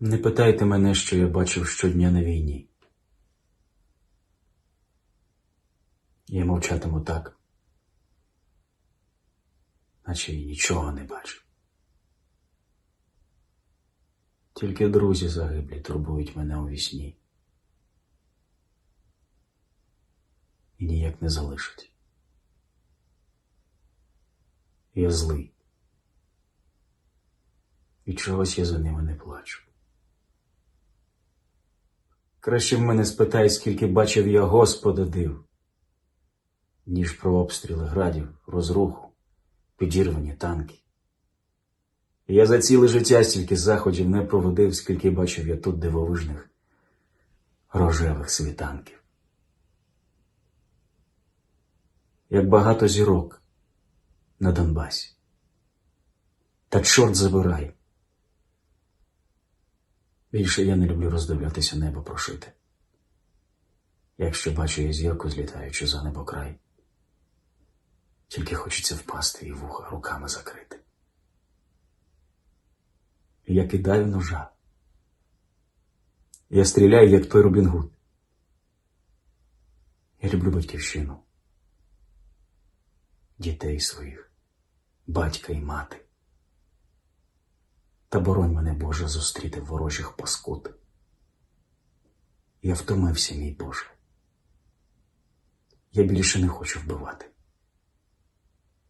Не питайте мене, що я бачив щодня на війні. Я мовчатиму так, наче й нічого не бачу. Тільки друзі загиблі турбують мене у вісні. І ніяк не залишать. Я злий. І чогось я за ними не плачу. Краще в мене спитай, скільки бачив я Господа див, ніж про обстріли градів, розруху, підірвані танки. Я за ціле життя стільки заходів не проводив, скільки бачив я тут дивовижних рожевих світанків. Як багато зірок на Донбасі. Та чорт забирай. Більше я не люблю роздивлятися небо прошите. Якщо бачу я зірку, злітаючи за небокрай, тільки хочеться впасти і вуха руками закрити. Я кидаю ножа. Я стріляю, як той Робін Гуд. Я люблю батьківщину, дітей своїх, батька і мати. Та боронь мене, Боже, зустріти ворожих паскуд. Я втомився, мій Боже. Я більше не хочу вбивати.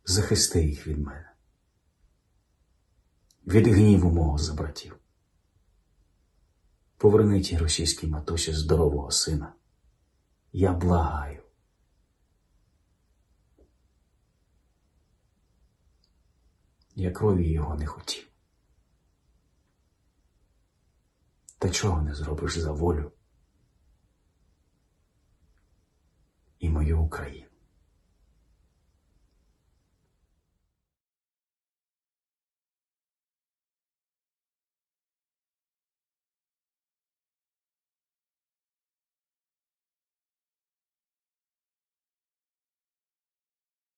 Захисти їх від мене. Від гніву мого за братів. Поверни тій російській матусі здорового сина. Я благаю. Я крові його не хотів. Та чого не зробиш за волю і мою Україну?